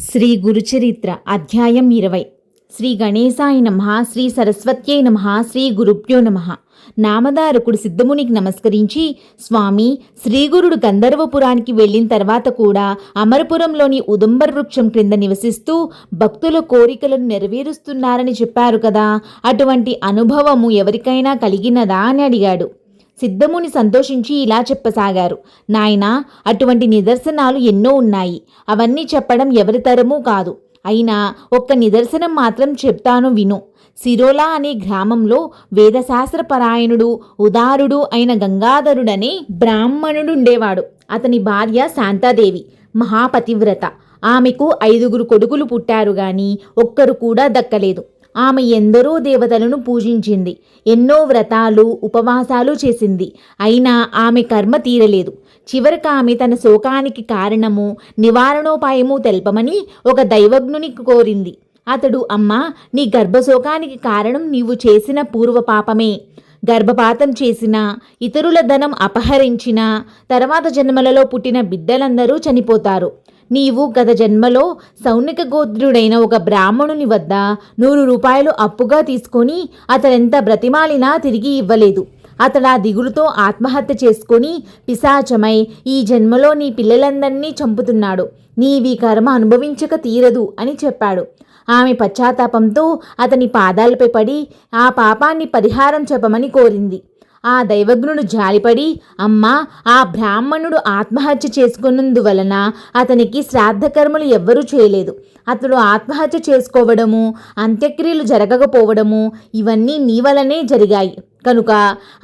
శ్రీ గురుచరిత్ర అధ్యాయం ఇరవై. శ్రీ గణేశాయ నమ శ్రీ సరస్వత్యై నమ శ్రీ గురుభ్యో నమ. నామదారకుడు సిద్ధమునికి నమస్కరించి స్వామి శ్రీగురుడు గంధర్వపురానికి వెళ్ళిన తర్వాత కూడా అమరపురంలోని ఉదంబర వృక్షం క్రింద నివసిస్తూ భక్తుల కోరికలను నెరవేరుస్తున్నారని చెప్పారు కదా. అటువంటి అనుభవము ఎవరికైనా కలిగినదా అని అడిగాడు. సిద్ధముని సంతోషించి ఇలా చెప్పసాగారు. నాయనా అటువంటి నిదర్శనాలు ఎన్నో ఉన్నాయి. అవన్నీ చెప్పడం ఎవరి తరమూ కాదు. అయినా ఒక్క నిదర్శనం మాత్రం చెప్తాను విను. సిరోలా అనే గ్రామంలో వేదశాస్త్ర పరాయణుడు ఉదారుడు అయిన గంగాధరుడనే బ్రాహ్మణుడుండేవాడు అతని భార్య శాంతాదేవి మహాపతివ్రత. ఆమెకు ఐదుగురు కొడుకులు పుట్టారు గాని ఒక్కరు కూడా దక్కలేదు. ఆమె ఎందరో దేవతలను పూజించింది ఎన్నో వ్రతాలు ఉపవాసాలు చేసింది. అయినా ఆమె కర్మ తీరలేదు. చివరికి ఆమె తన శోకానికి కారణము నివారణోపాయము తెల్పమని ఒక దైవజ్ఞుని కోరింది. అతడు అమ్మా నీ గర్భశోకానికి కారణం నీవు చేసిన పూర్వ పాపమే గర్భపాతం చేసిన ఇతరుల ధనం అపహరించిన తర్వాత జన్మలలో పుట్టిన బిడ్డలందరూ చనిపోతారు. నీవు గత జన్మలో సౌనిక గోత్రుడైన ఒక బ్రాహ్మణుని వద్ద నూరు రూపాయలు అప్పుగా తీసుకొని అతడెంత బ్రతిమాలినా తిరిగి ఇవ్వలేదు. అతడా దిగులుతో ఆత్మహత్య చేసుకొని పిశాచమై ఈ జన్మలో నీ పిల్లలందరినీ చంపుతున్నాడు. నీవి కర్మ అనుభవించక తీరదు అని చెప్పాడు. ఆమె పశ్చాత్తాపంతో అతని పాదాలపై పడి ఆ పాపాన్ని పరిహారం చెప్పమని కోరింది. ఆ దైవజ్ఞుడు జాలిపడి అమ్మా ఆ బ్రాహ్మణుడు ఆత్మహత్య చేసుకున్నందువలన అతనికి శ్రాద్ధకర్మలు ఎవ్వరూ చేయలేదు. అతడు ఆత్మహత్య చేసుకోవడము అంత్యక్రియలు జరగకపోవడము ఇవన్నీ నీ వలనే జరిగాయి. కనుక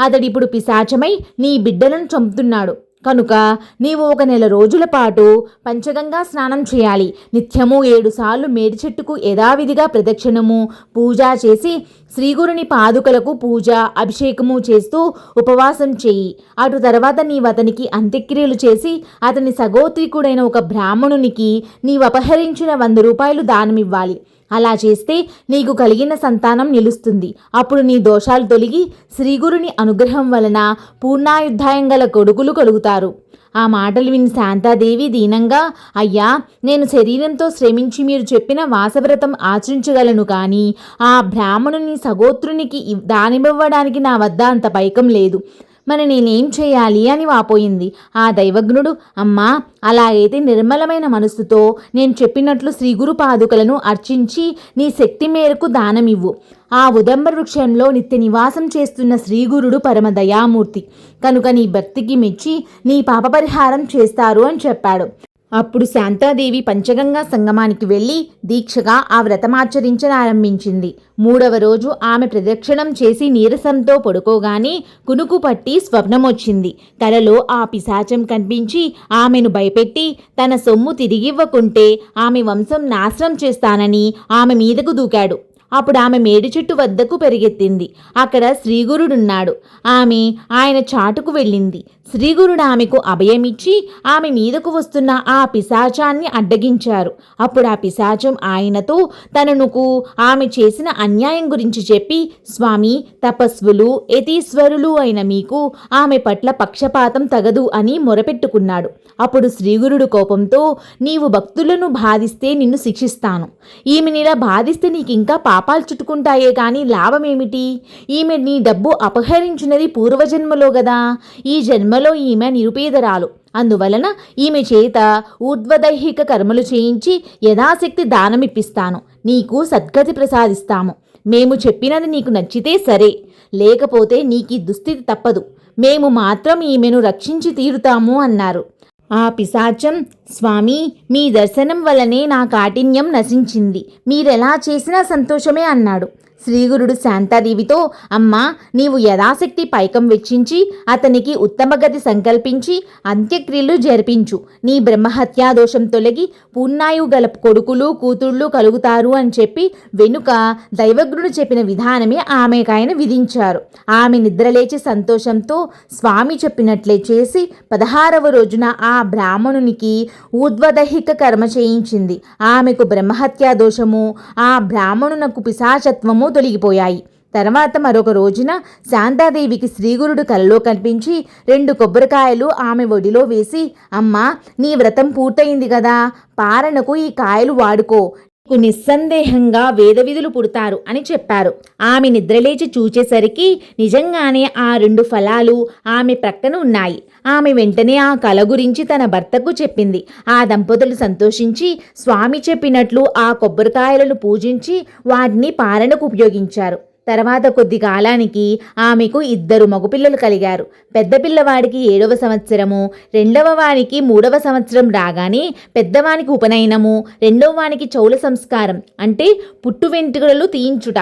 అతడిప్పుడు పిశాచమై నీ బిడ్డలను చంపుతున్నాడు. కనుక నీవు ఒక నెల రోజుల పాటు పంచగంగా స్నానం చేయాలి. నిత్యము ఏడుసార్లు మేడి చెట్టుకు యథావిధిగా ప్రదక్షిణము పూజ చేసి శ్రీగురుని పాదుకలకు పూజ అభిషేకము చేస్తూ ఉపవాసం చేయి. అటు తర్వాత నీవు అతనికి అంత్యక్రియలు చేసి అతని సగోత్రికుడైన ఒక బ్రాహ్మణునికి నీవు అపహరించిన వంద రూపాయలు దానమివ్వాలి. అలా చేస్తే నీకు కలిగిన సంతానం నిలుస్తుంది. అప్పుడు నీ దోషాలు తొలగి శ్రీగురుని అనుగ్రహం వలన పూర్ణాయుద్ధాయం గల కొడుకులు కలుగుతారు. ఆ మాటలు విని శాంతాదేవి దీనంగా అయ్యా నేను శరీరంతో శ్రమించి మీరు చెప్పిన వాసవ్రతం ఆచరించగలను కానీ ఆ బ్రాహ్మణుని సగోత్రునికి దానివ్వడానికి నా వద్ద అంత పైకం లేదు. మరి నేనేం చేయాలి అని వాపోయింది. ఆ దైవజ్ఞుడు అమ్మా అలాగైతే నిర్మలమైన మనస్సుతో నేను చెప్పినట్లు శ్రీగురు పాదుకలను అర్చించి నీ శక్తి మేరకు దానమివ్వు. ఆ ఉదంబర వృక్షంలో నిత్య నివాసం చేస్తున్న శ్రీగురుడు పరమ దయామూర్తి. కనుక నీ భక్తికి మెచ్చి నీ పాప పరిహారం చేస్తారు అని చెప్పాడు. అప్పుడు శాంతాదేవి పంచగంగా సంగమానికి వెళ్ళి దీక్షగా ఆ వ్రతమాచరించనారంభించింది మూడవ రోజు ఆమె ప్రదక్షిణం చేసి నీరసంతో పడుకోగానే కునుకు పట్టి స్వప్నమొచ్చింది. కలలో ఆ పిశాచం కనిపించి ఆమెను భయపెట్టి తన సొమ్ము తిరిగివ్వకుంటే ఆమె వంశం నాశనం చేస్తానని ఆమె మీదకు దూకాడు. అప్పుడు ఆమె మేడి చెట్టు వద్దకు పెరిగెత్తింది. అక్కడ శ్రీగురుడున్నాడు. ఆమె ఆయన చాటుకు వెళ్ళింది. శ్రీగురుడు ఆమెకు అభయమిచ్చి ఆమె మీదకు వస్తున్న ఆ పిశాచాన్ని అడ్డగించారు. అప్పుడు ఆ పిశాచం ఆయనతో తననుకు ఆమె చేసిన అన్యాయం గురించి చెప్పి స్వామి తపస్వులు యతీశ్వరులు అయిన మీకు ఆమె పట్ల పక్షపాతం తగదు అని మొరపెట్టుకున్నాడు. అప్పుడు శ్రీగురుడు కోపంతో నీవు భక్తులను బాధిస్తే నిన్ను శిక్షిస్తాను. ఈమెనిలా బాధిస్తే నీకు ఇంకా పాపాలు చుట్టుకుంటాయే కానీ లాభమేమిటి? ఈమె నీ డబ్బు అపహరించినది పూర్వజన్మలో గదా. ఈ జన్మ జన్మలో ఈమె నిరుపేదరాలు. అందువలన ఈమె చేత ఊర్ధ్వదైహిక కర్మలు చేయించి యథాశక్తి దానమిప్పిస్తాను. నీకు సద్గతి ప్రసాదిస్తాము. మేము చెప్పినది నీకు నచ్చితే సరే. లేకపోతే నీకు ఈ దుస్థితి తప్పదు. మేము మాత్రం ఈమెను రక్షించి తీరుతాము అన్నారు. ఆ పిశాచం స్వామి మీ దర్శనం వల్లనే నా కాఠిన్యం నశించింది. మీరెలా చేసినా సంతోషమే అన్నాడు. శ్రీగురుడు శాంతాదేవితో అమ్మా నీవు యథాశక్తి పైకం వెచ్చించి అతనికి ఉత్తమగతి సంకల్పించి అంత్యక్రియలు జరిపించు. నీ బ్రహ్మహత్యా దోషం తొలగి పూర్ణాయు గల కొడుకులు కూతుళ్ళు కలుగుతారు అని చెప్పి వెనుక దైవజ్ఞుడు చెప్పిన విధానమే ఆమెకాయన విధించారు. ఆమె నిద్రలేచి సంతోషంతో స్వామి చెప్పినట్లే చేసి పదహారవ రోజున ఆ బ్రాహ్మణునికి ఊర్ధ్వదహిక కర్మ చేయించింది. ఆమెకు బ్రహ్మహత్యా దోషము ఆ బ్రాహ్మణునకు పిశాచత్వము తొలగిపోయాయి. తర్వాత మరొక రోజున శాంతాదేవికి శ్రీగురుడు కలలో కనిపించి రెండు కొబ్బరికాయలు ఆమె ఒడిలో వేసి అమ్మా నీ వ్రతం పూర్తయింది కదా పారణకు ఈ కాయలు వాడుకో నీకు నిస్సందేహంగా వేదవిధులు పుడతారు అని చెప్పారు. ఆమె నిద్రలేచి చూచేసరికి నిజంగానే ఆ రెండు ఫలాలు ఆమె ప్రక్కన ఉన్నాయి. ఆమె వెంటనే ఆ కల గురించి తన భర్తకు చెప్పింది. ఆ దంపతులు సంతోషించి స్వామి చెప్పినట్లు ఆ కొబ్బరికాయలను పూజించి వాటిని పాలనకు ఉపయోగించారు. తర్వాత కొద్ది కాలానికి ఆమెకు ఇద్దరు మగపిల్లలు కలిగారు. పెద్ద పిల్లవాడికి ఏడవ సంవత్సరము రెండవ వానికి మూడవ సంవత్సరం రాగానే పెద్దవానికి ఉపనయనము రెండవ వానికి చౌల సంస్కారం అంటే పుట్టు వెంట్రుకలు తీయించుట.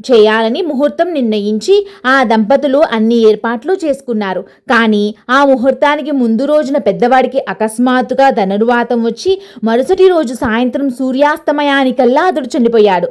చేయాలని ముహూర్తం నిర్ణయించి ఆ దంపతులు అన్ని ఏర్పాట్లు చేసుకున్నారు. కానీ ఆ ముహూర్తానికి ముందు రోజున పెద్దవాడికి అకస్మాత్తుగా ధనుర్వాతం వచ్చి మరుసటి రోజు సాయంత్రం సూర్యాస్తమయానికల్లా అతడు చనిపోయాడు.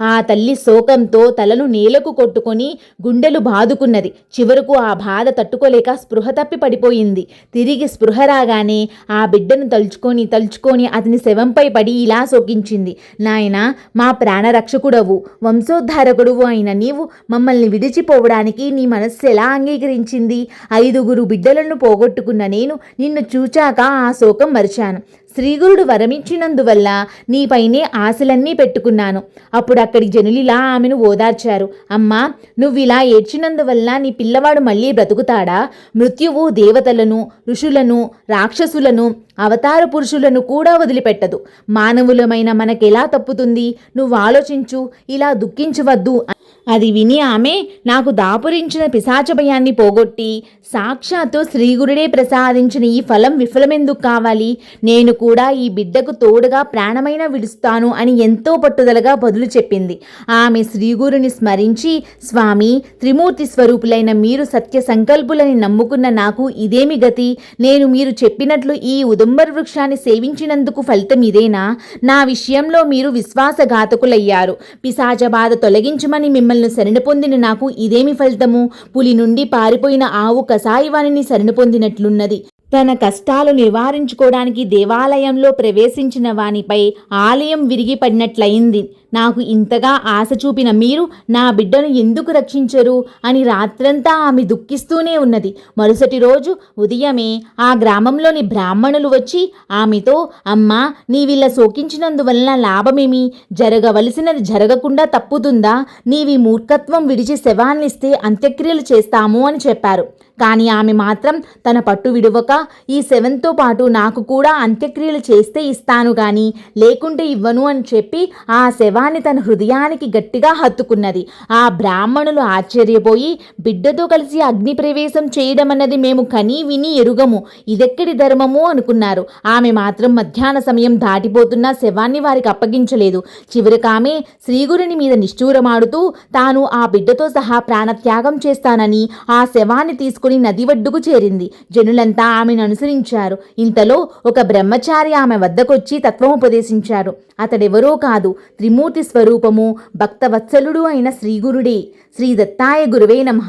ఆ తల్లి శోకంతో తలను నేలకు కొట్టుకొని గుండెలు బాదుకున్నది. చివరకు ఆ బాధ తట్టుకోలేక స్పృహ తప్పి పడిపోయింది. తిరిగి స్పృహ రాగానే ఆ బిడ్డను తలుచుకొని తలుచుకొని అతని శవంపై పడి ఇలా శోకించింది. నాయన మా ప్రాణరక్షకుడవు వంశోద్ధారకుడువు అయిన నీవు మమ్మల్ని విడిచిపోవడానికి నీ మనస్సు ఎలా అంగీకరించింది? ఐదుగురు బిడ్డలను పోగొట్టుకున్న నేను నిన్ను చూచాక ఆ శోకం మరిచాను. శ్రీగురుడు వరమిచ్చినందువల్ల నీపైనే ఆశలన్నీ పెట్టుకున్నాను. అప్పుడు అక్కడి జనులిలా ఆమెను ఓదార్చారు. అమ్మా నువ్విలా ఏడ్చినందువల్ల నీ పిల్లవాడు మళ్ళీ బ్రతుకుతాడా? మృత్యువు దేవతలను ఋషులను రాక్షసులను అవతార పురుషులను కూడా వదిలిపెట్టదు. మానవులమైన మనకెలా తప్పుతుంది? నువ్వు ఆలోచించు. ఇలా దుఃఖించవద్దు అది విని ఆమె నాకు దాపురించిన పిశాచ భయాన్ని పోగొట్టి సాక్షాత్తు శ్రీగురుడే ప్రసాదించిన ఈ ఫలం విఫలమెందుకు కావాలి? నేను కూడా ఈ బిడ్డకు తోడుగా ప్రాణమైన విడుస్తాను అని ఎంతో పట్టుదలగా బదులు చెప్పింది. ఆమె శ్రీగురుని స్మరించి స్వామి త్రిమూర్తి స్వరూపులైన మీరు సత్య సంకల్పులని నమ్ముకున్న నాకు ఇదేమి గతి? నేను మీరు చెప్పినట్లు ఈ ఉదంబర వృక్షాన్ని సేవించినందుకు ఫలితం ఇదేనా? నా విషయంలో మీరు విశ్వాసఘాతకులయ్యారు. పిశాచ బాధ తొలగించమని మిమ్మల్ని శరణ పొందిన నాకు ఇదేమి ఫలితము? పులి నుండి పారిపోయిన ఆవు కసాయివాణిని శరణపొందినట్లున్నది తన కష్టాలు నివారించుకోవడానికి దేవాలయంలో ప్రవేశించిన వానిపై ఆలయం విరిగిపడినట్లయింది. నాకు ఇంతగా ఆశ చూపిన మీరు నా బిడ్డను ఎందుకు రక్షించరు? అని రాత్రంతా ఆమె దుఃఖిస్తూనే ఉన్నది. మరుసటి రోజు ఉదయమే ఆ గ్రామంలోని బ్రాహ్మణులు వచ్చి ఆమెతో అమ్మా నీవిలా శోకించినందువలన లాభమేమి? జరగవలసినది జరగకుండా తప్పుతుందా? నీవి మూర్ఖత్వం విడిచి శవాన్నిస్తే అంత్యక్రియలు చేస్తాము అని చెప్పారు. కానీ ఆమె మాత్రం తన పట్టు విడువక ఈ సెవెన్తో పాటు నాకు కూడా అంత్యక్రియలు చేస్తే ఇస్తాను గాని లేకుంటే ఇవ్వను అని చెప్పి ఆ శవాన్ని తన హృదయానికి గట్టిగా హత్తుకున్నది. ఆ బ్రాహ్మణులు ఆశ్చర్యపోయి బిడ్డతో కలిసి అగ్ని ప్రవేశం చేయడం అన్నది మేము కని విని ఎరుగము. ఇదెక్కడి ధర్మము అనుకున్నారు. ఆమె మాత్రం మధ్యాహ్న సమయం దాటిపోతున్న శవాన్ని వారికి అప్పగించలేదు. చివరికి ఆమె శ్రీగురుని మీద నిష్ఠూరమాడుతూ తాను ఆ బిడ్డతో సహా ప్రాణత్యాగం చేస్తానని ఆ శవాన్ని తీసుకుని తీసుకుని నది ఒడ్డుకు చేరింది. జనులంతా ఆమెను అనుసరించారు. ఇంతలో ఒక బ్రహ్మచారి ఆమె వద్దకొచ్చి తత్వముపదేశించారు అతడెవరో కాదు త్రిమూర్తి స్వరూపము భక్తవత్సలుడు అయిన శ్రీగురుడే. శ్రీ దత్తాయ గురువే నమ.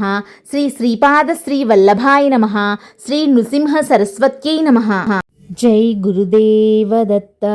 శ్రీ శ్రీపాద శ్రీ వల్లభాయ నమ. శ్రీ నృసింహ సరస్వత్యై నమ. జై గురుదేవ దత్త.